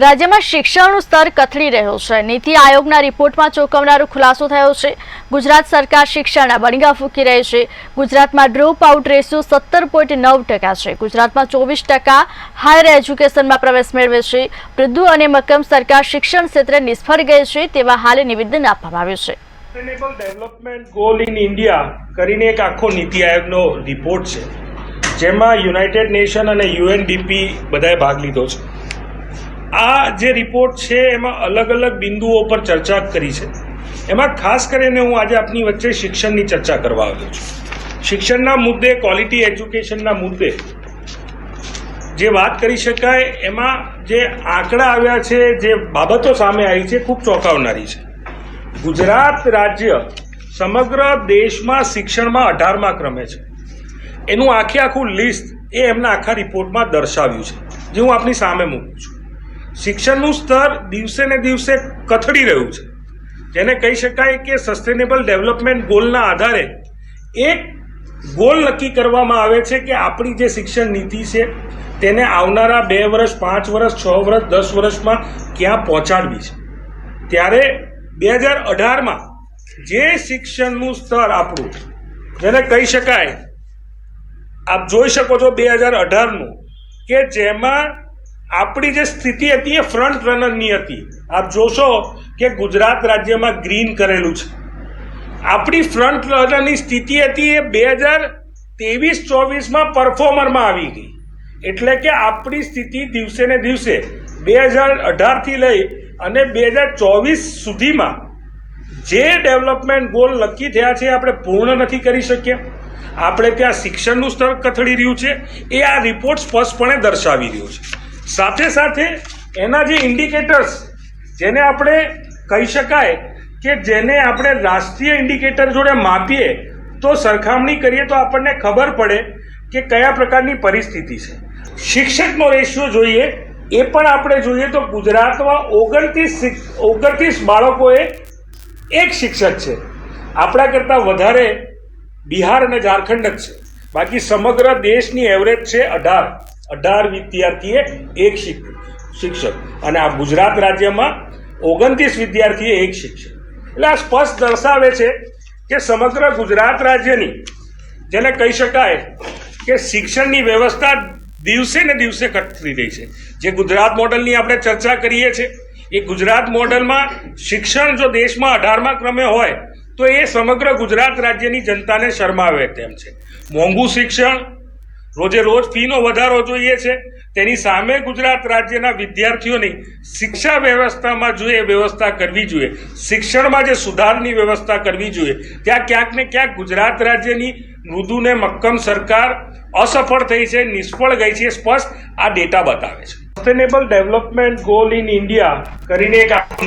રાજ્યમાં શિક્ષણનું સ્તર કથળી રહ્યું છે. નીતિ આયોગના રિપોર્ટમાં ચોંકાવનારો ખુલાસો થયો છે. ગુજરાત સરકાર શિક્ષણના બણગા ફૂંકી રહી છે. ગુજરાતમાં ડ્રોપ આઉટ રેશિયો સત્તર પોઈન્ટ નવ ટકા છે. ગુજરાતમાં ચોવીસ ટકા હાયર એજ્યુકેશનમાં પ્રવેશ મેળવે છે. વૃદ્ધુ અને મક્કમ સરકાર શિક્ષણ ક્ષેત્રે નિષ્ફળ ગઈ છે તેવા હાલે નિવેદન આપવામાં આવ્યું છે. ડેવલપમેન્ટ ગોલ ઇન ઇન્ડિયા કરીને એક આખો નીતિ આયોગનો રિપોર્ટ છે. જેમાં યુનાઇટેડ નેશન અને યુએનડીપી બધાએ ભાગ લીધો છે. આ જે રિપોર્ટ છે, એમાં અલગ અલગ બિંદુઓ પર ચર્ચા કરી છે. એમાં ખાસ કરીને હું આજે આપની વચ્ચે શિક્ષણની ચર્ચા કરવા આવ્યો છું. શિક્ષણના મુદ્દે ક્વોલિટી એજ્યુકેશનના મુદ્દે જે વાત કરી શકાય, એમાં જે આંકડા આવ્યા છે, જે બાબતો સામે આવી છે, ખૂબ ચોંકાવનારી છે. ગુજરાત રાજ્ય સમગ્ર દેશમાં શિક્ષણમાં અઢારમા ક્રમે છે. એનું આખે આખું લિસ્ટ એ એમના આખા રિપોર્ટમાં દર્શાવ્યું છે. જે હું આપની સામે મૂકું છું. શિક્ષણનું સ્તર દિવસે ને દિવસે કથળી રહ્યું છે. જેને કહી શકાય કે સસ્ટેનેબલ ડેવલપમેન્ટ ગોલના આધારે એક ગોલ નક્કી કરવામાં આવે છે કે આપણી જે શિક્ષણ નીતિ છે, તેને આવનારા બે વર્ષ, પાંચ વર્ષ, છ વર્ષ, દસ વર્ષમાં ક્યાં પહોંચાડવી છે? ત્યારે બે હજાર અઢારમાં જે શિક્ષણનું સ્તર આપણું, જેને કહી શકાય, આપ જોઈ શકો છો બે હજાર અઢારનું, કે જેમાં આપણી જે સ્થિતિ હતી એ ફ્રન્ટ રનરની હતી. આપ જોશો કે ગુજરાત રાજ્યમાં ગ્રીન કરેલું છે. આપણી ફ્રન્ટ રનરની સ્થિતિ હતી એ બે હજાર ત્રેવીસ ચોવીસમાં પરફોર્મરમાં આવી ગઈ. એટલે કે આપણી સ્થિતિ દિવસે ને દિવસે બે હજાર અઢારથી લઈ અને બે હજાર ચોવીસ સુધીમાં જે ડેવલપમેન્ટ ગોલ નક્કી થયા છે આપણે પૂર્ણ નથી કરી શક્યા. આપણે ત્યાં શિક્ષણનું સ્તર કથળી રહ્યું છે. એ આ રિપોર્ટ સ્પષ્ટપણે દર્શાવી રહ્યો છે. સાથે સાથે એના જે ઇન્ડિકેટર્સ જેને આપણે કહી શકાય કે જેને આપણે રાષ્ટ્રીય ઇન્ડિકેટર જોડે માપીએ, તો સરખામણી કરીએ તો આપણને ખબર પડે કે કયા પ્રકારની પરિસ્થિતિ છે. શિક્ષકનો રેશિયો જોઈએ, એ પણ આપણે જોઈએ તો ગુજરાતમાં ઓગણત્રીસ ઓગણત્રીસ બાળકોએ એક શિક્ષક છે. આપણા કરતાં વધારે બિહાર અને ઝારખંડ જ છે. બાકી સમગ્ર દેશની એવરેજ છે અઢાર. અઢાર વિદ્યાર્થીએ એક શિક- શિક્ષક. અને આ ગુજરાત રાજ્યમાં ઓગણત્રીસ વિદ્યાર્થીએ એક શિક્ષક. એટલે આ સ્પષ્ટ દર્શાવે છે કે સમગ્ર ગુજરાત રાજ્યની, જેને કહી શકાય કે શિક્ષણની વ્યવસ્થા દિવસે ને દિવસે ઘટતી રહી છે. જે ગુજરાત મોડલની આપણે ચર્ચા કરીએ છીએ, એ ગુજરાત મોડલમાં શિક્ષણ જો દેશમાં અઢારમા ક્રમે હોય, તો એ સમગ્ર ગુજરાત રાજ્યની જનતાને શરમાવે તેમ છે. મોંઘું શિક્ષણ રોજે રોજ ફીનો વધારો જોઈએ છે. તેની સામે ગુજરાત રાજ્યના વિદ્યાર્થીઓની શિક્ષા વ્યવસ્થામાં જોઈએ વ્યવસ્થા કરવી જોઈએ. શિક્ષણમાં જે સુધારની વ્યવસ્થા કરવી જોઈએ. ત્યાં ક્યાંક ને ક્યાંક ગુજરાત રાજ્યની મૃદુને મક્કમ સરકાર અસફળ થઈ છે, નિષ્ફળ ગઈ છે સ્પષ્ટ આ ડેટા બતાવે છે. Sustainable development goal in India કરીને એક